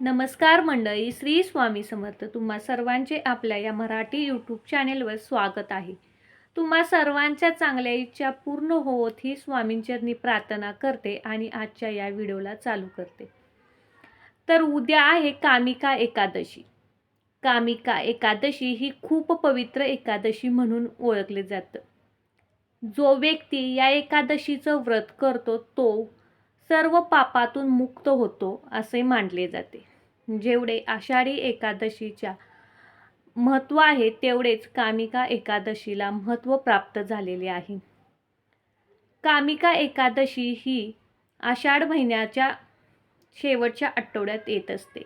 नमस्कार मंडळी श्री स्वामी समर्थ. तुम्हा सर्वांचे आपल्या या मराठी यूट्यूब चॅनेलवर स्वागत आहे. तुम्हा सर्वांच्या चांगल्या इच्छा पूर्ण होत ही स्वामींचरणी प्रार्थना करते आणि आजच्या या व्हिडिओला चालू करते. तर उद्या आहे कामिका एकादशी. कामिका एकादशी ही खूप पवित्र एकादशी म्हणून ओळखले जातं. जो व्यक्ती या एकादशीचं व्रत करतो तो सर्व पापातून मुक्त होतो असे मानले जाते. जेवढे आषाढी एकादशीच्या महत्त्व आहे तेवढेच कामिका एकादशीला महत्त्व प्राप्त झालेले आहे. कामिका एकादशी ही आषाढ महिन्याच्या शेवटच्या आठवड्यात येत असते.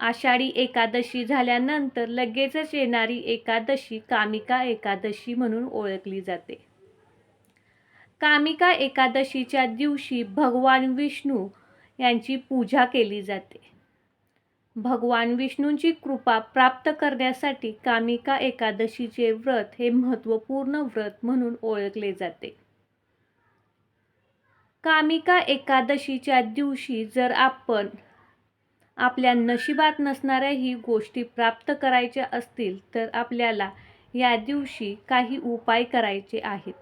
आषाढी एकादशी झाल्यानंतर लगेचच येणारी एकादशी कामिका एकादशी म्हणून ओळखली जाते. कामिका एकादशीच्या दिवशी भगवान विष्णू यांची पूजा केली जाते. भगवान विष्णूंची कृपा प्राप्त करण्यासाठी कामिका एकादशीचे व्रत हे महत्त्वपूर्ण व्रत म्हणून ओळखले जाते. कामिका एकादशीच्या दिवशी जर आपण आपल्या नशिबात नसणाऱ्या ही गोष्टी प्राप्त करायच्या असतील तर आपल्याला या दिवशी काही उपाय करायचे आहेत.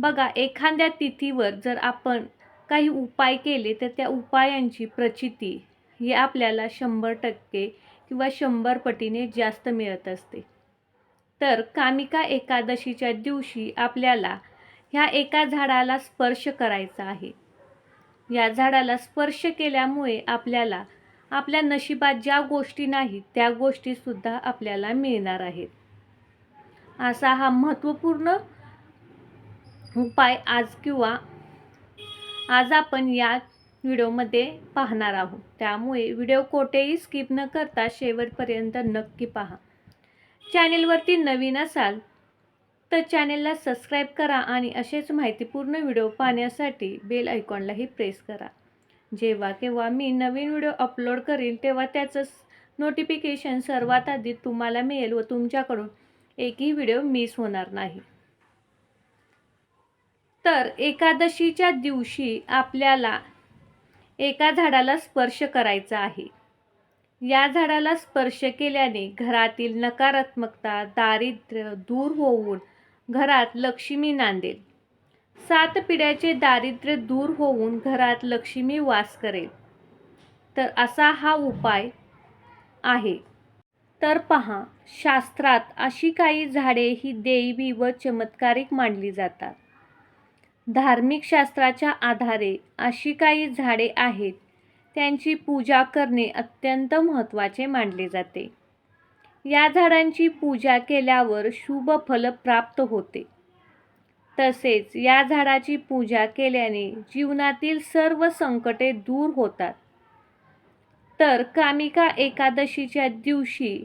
बघा एखाद्या तिथीवर जर आपण काही उपाय केले तर त्या उपायांची प्रचिती ही आपल्याला शंभर टक्के किंवा शंभर पटीने जास्त मिळत असते. तर कामिका एकादशीच्या दिवशी आपल्याला ह्या एका झाडाला स्पर्श करायचा आहे. या झाडाला स्पर्श केल्यामुळे आपल्याला आपल्या नशिबात ज्या गोष्टी नाहीत त्या गोष्टीसुद्धा आपल्याला मिळणार आहेत. असा हा महत्त्वपूर्ण उपाय आज किंवा आज आपण या व्हिडिओमध्ये पाहणार आहोत. त्यामुळे व्हिडिओ कोठेही स्किप न करता शेवटपर्यंत नक्की पहा. चॅनेलवरती नवीन असाल तर चॅनेलला सबस्क्राईब करा आणि असेच माहितीपूर्ण व्हिडिओ पाहण्यासाठी बेल आयकॉनलाही प्रेस करा. जेव्हा केव्हा मी नवीन व्हिडिओ अपलोड करीन तेव्हा त्याचं नोटिफिकेशन सर्वात आधी तुम्हाला मिळेल व तुमच्याकडून एकही व्हिडिओ मिस होणार नाही. तर एकादशीच्या दिवशी आपल्याला एका झाडाला स्पर्श करायचा आहे. या झाडाला स्पर्श केल्याने घरातील नकारात्मकता दारिद्र्य दूर होऊन घरात लक्ष्मी नांदेल. सात पिढ्याचे दारिद्र्य दूर होऊन घरात लक्ष्मी वास करेल. तर असा हा उपाय आहे. तर पहा शास्त्रात अशी काही झाडे ही देवी व चमत्कारिक मानली जातात. धार्मिक शास्त्राच्या आधारे अशी काही झाडे आहेत त्यांची पूजा करणे अत्यंत महत्त्वाचे मानले जाते. या झाडांची पूजा केल्यावर शुभ फल प्राप्त होते. तसेच या झाडाची पूजा केल्याने जीवनातील सर्व संकटे दूर होतात. तर कामिका एकादशीच्या दिवशी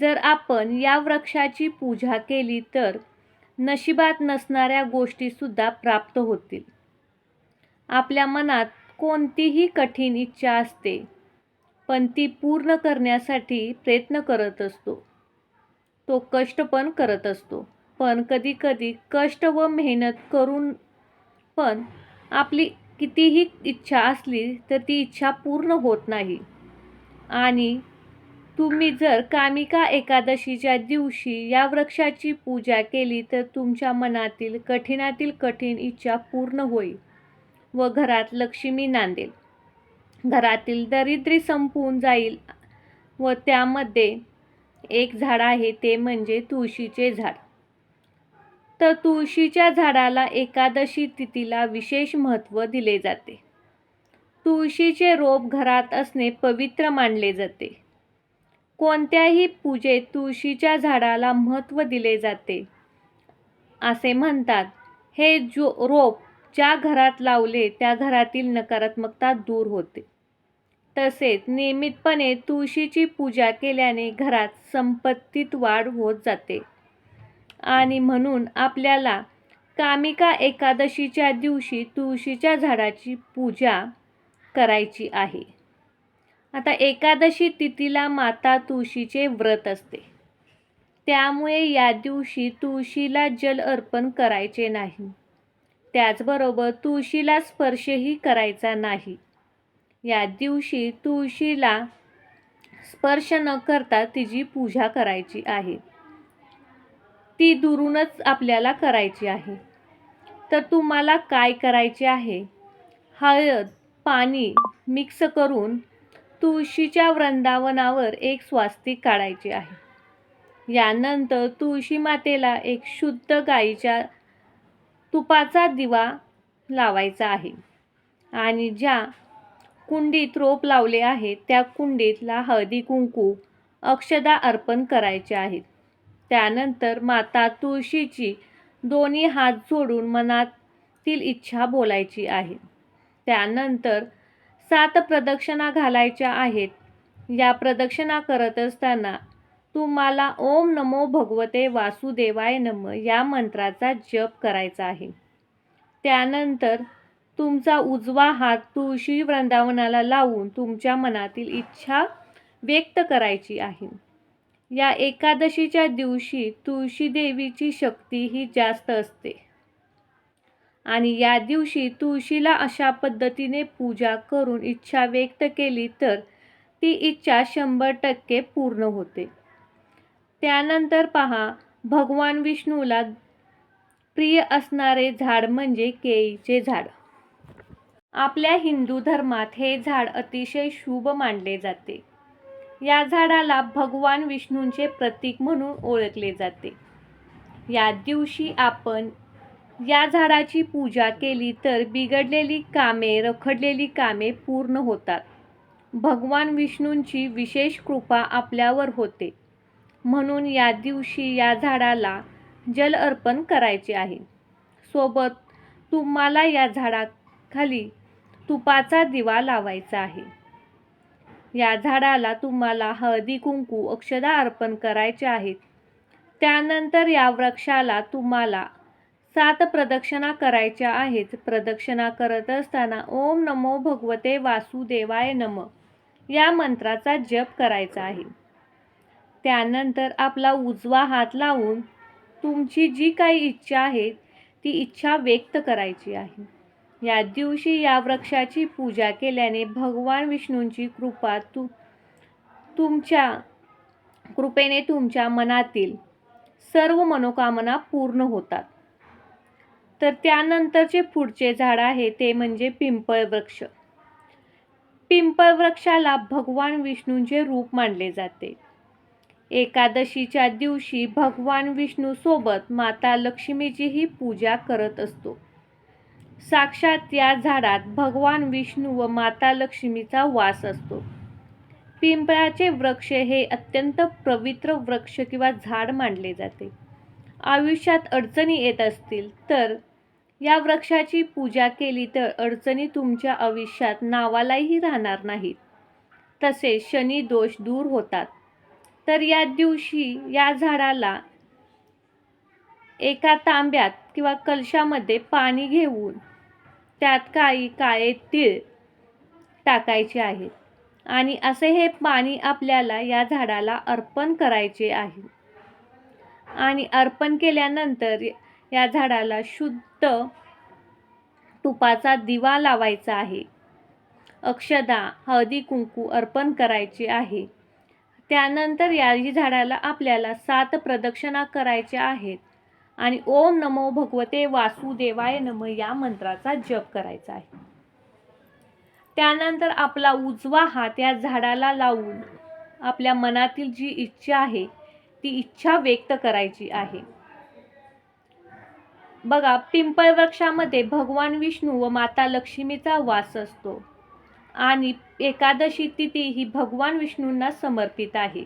जर आपण या वृक्षाची पूजा केली तर नशिबात नसणाऱ्या गोष्टीसुद्धा प्राप्त होतील. आपल्या मनात कोणतीही कठीण इच्छा असते पण ती पूर्ण करण्यासाठी प्रयत्न करत असतो. तो कष्ट पण करत असतो पण कधीकधी कष्ट व मेहनत करून पण आपली कितीही इच्छा असली तर ती इच्छा पूर्ण होत नाही. आणि तुम्ही जर कामिका एकादशीच्या दिवशी या वृक्षाची पूजा केली तर तुमच्या मनातील कठीणातील कठीण इच्छा पूर्ण होईल व घरात लक्ष्मी नांदेल. घरातील दरिद्री संपून जाईल व त्यामध्ये एक झाड आहे ते म्हणजे तुळशीचे झाड. तर तुळशीच्या झाडाला एकादशी तिथीला विशेष महत्त्व दिले जाते. तुळशीचे रोप घरात असणे पवित्र मानले जाते. कोणत्याही पूजेत तुळशीच्या झाडाला महत्त्व दिले जाते. असे म्हणतात हे जो रोप ज्या घरात लावले त्या घरातील नकारात्मकता दूर होते. तसेच नियमितपणे तुळशीची पूजा केल्याने घरात संपत्तीत वाढ होत जाते. आणि म्हणून आपल्याला कामिका एकादशीच्या दिवशी तुळशीच्या झाडाची पूजा करायची आहे. आता एकादशी तिथीला माता तुळशीचे व्रत असते. त्यामुळे या दिवशी तुळशीला जल अर्पण करायचे नाही. त्याचबरोबर तुळशीला स्पर्शही करायचा नाही. या दिवशी तुळशीला स्पर्श न करता तिची पूजा करायची आहे. ती दुरूनच आपल्याला करायची आहे. तर तुम्हाला काय करायचे आहे? हळद पाणी मिक्स करून तुळशीच्या वृंदावनावर एक स्वास्तिक काढायचे आहे. यानंतर तुळशी मातेला एक शुद्ध गाईच्या तुपाचा दिवा लावायचा आहे. आणि ज्या कुंडीत रोप लावले आहे त्या कुंडीतला हळदी कुंकू अक्षदा अर्पण करायचे आहेत. त्यानंतर माता तुळशीची दोन्ही हात जोडून मनातील इच्छा बोलायची आहे. त्यानंतर सात प्रदक्षिणा घालायच्या आहेत. या प्रदक्षिणा करत असताना तुम्हाला ओम नमो भगवते वासुदेवाय नम या मंत्राचा जप करायचा आहे. त्यानंतर तुमचा उजवा हात तुळशी वृंदावनाला लावून तुमच्या मनातील इच्छा व्यक्त करायची आहे. या एकादशीच्या दिवशी तुळशी देवीची शक्ती ही जास्त असते. आणि या दिवशी तुळशीला अशा पद्धतीने पूजा करून इच्छा व्यक्त केली तर ती इच्छा शंभर टक्के पूर्ण होते. त्यानंतर पहा भगवान विष्णूला प्रिय असणारे झाड म्हणजे केळीचे झाड. आपल्या हिंदू धर्मात हे झाड अतिशय शुभ मानले जाते. या झाडाला भगवान विष्णूंचे प्रतीक म्हणून ओळखले जाते. या दिवशी आपण या झाडाची पूजा केली तर बिघडलेली कामे रखडलेली कामे पूर्ण होतात. भगवान विष्णूंची विशेष कृपा आपल्यावर होते. म्हणून या दिवशी या झाडाला जल अर्पण करायचे आहे. सोबत तुम्हाला या झाडाखाली तुपाचा दिवा लावायचा आहे. या झाडाला तुम्हाला हळदी कुंकू अक्षदा अर्पण करायचे आहेत. त्यानंतर या वृक्षाला तुम्हाला सात प्रदक्षिणा करायच्या आहेत. प्रदक्षिणा करत असताना ओम नमो भगवते वासुदेवाय नम या मंत्राचा जप करायचा आहे. त्यानंतर आपला उजवा हात लावून तुमची जी काही इच्छा आहे ती इच्छा व्यक्त करायची आहे. या दिवशी या वृक्षाची पूजा केल्याने भगवान विष्णूंची कृपा तु तुमच्या कृपेने तुमच्या मनातील सर्व मनोकामना पूर्ण होतात. तर त्यानंतरचे पुढचे झाड आहे ते म्हणजे पिंपळ वृक्ष. पिंपळ वृक्षाला भगवान विष्णूंचे रूप मानले जाते. एकादशीच्या दिवशी भगवान विष्णूसोबत माता लक्ष्मीचीही पूजा करत असतो. साक्षात या झाडात भगवान विष्णू व माता लक्ष्मीचा वास असतो. पिंपळाचे वृक्ष हे अत्यंत पवित्र वृक्ष किंवा झाड मानले जाते. आयुष्यात अडचणी येत असतील तर या वृक्षाची पूजा केली तर अडचणी तुमच्या आयुष्यात नावालाही राहणार नाहीत. तसेच शनी दोष दूर होतात. तर या दिवशी या झाडाला एका तांब्यात किंवा कलशामध्ये पाणी घेऊन त्यात काही काळे तीळ टाकायचे आहेत. आणि असे हे पाणी आपल्याला या झाडाला अर्पण करायचे आहे. आणि अर्पण केल्यानंतर या झाडाला शुद्ध तुपाचा दिवा लावायचा आहे. अक्षदा हळदी कुंकू अर्पण करायचे आहे. त्यानंतर या झाडाला आपल्याला सात प्रदक्षिणा करायच्या आहेत आणि ओम नमो भगवते वासुदेवाय नम या मंत्राचा जप करायचा आहे. त्यानंतर आपला उजवा हात या झाडाला लावून आपल्या मनातील जी इच्छा आहे ती इच्छा व्यक्त करायची आहे. बघा पिंपळ वृक्षामध्ये भगवान विष्णू व माता लक्ष्मीचा वास असतो. आणि एकादशी तिथी ही भगवान विष्णूंना समर्पित आहे.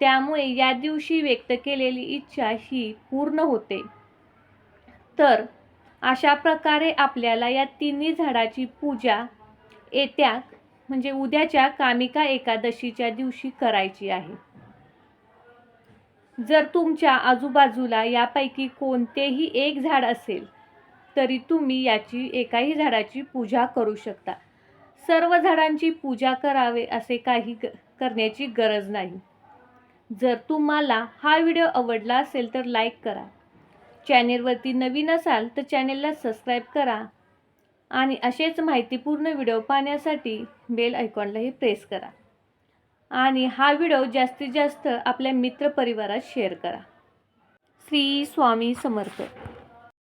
त्यामुळे या दिवशी व्यक्त केलेली इच्छा ही पूर्ण होते. तर अशा प्रकारे आपल्याला या तिन्ही झाडाची पूजा येत्या म्हणजे उद्याच्या कामिका एकादशीच्या दिवशी करायची आहे. जर तुमच्या आजूबाजूला यापैकी कोणतेही एक झाड असेल तरी तुम्ही याची एकाही झाडाची पूजा करू शकता. सर्व झाडांची पूजा करावे असे काही ग करण्याची गरज नाही. जर तुम्हाला हा व्हिडिओ आवडला असेल तर लाईक करा. चॅनेलवरती नवीन असाल तर चॅनेलला सबस्क्राईब करा. आणि असेच माहितीपूर्ण व्हिडिओ पाहण्यासाठी बेल आयकॉनलाही प्रेस करा. आणि हा व्हिडिओ जास्तीत जास्त आपल्या मित्रपरिवारात शेअर करा. श्री स्वामी समर्थ.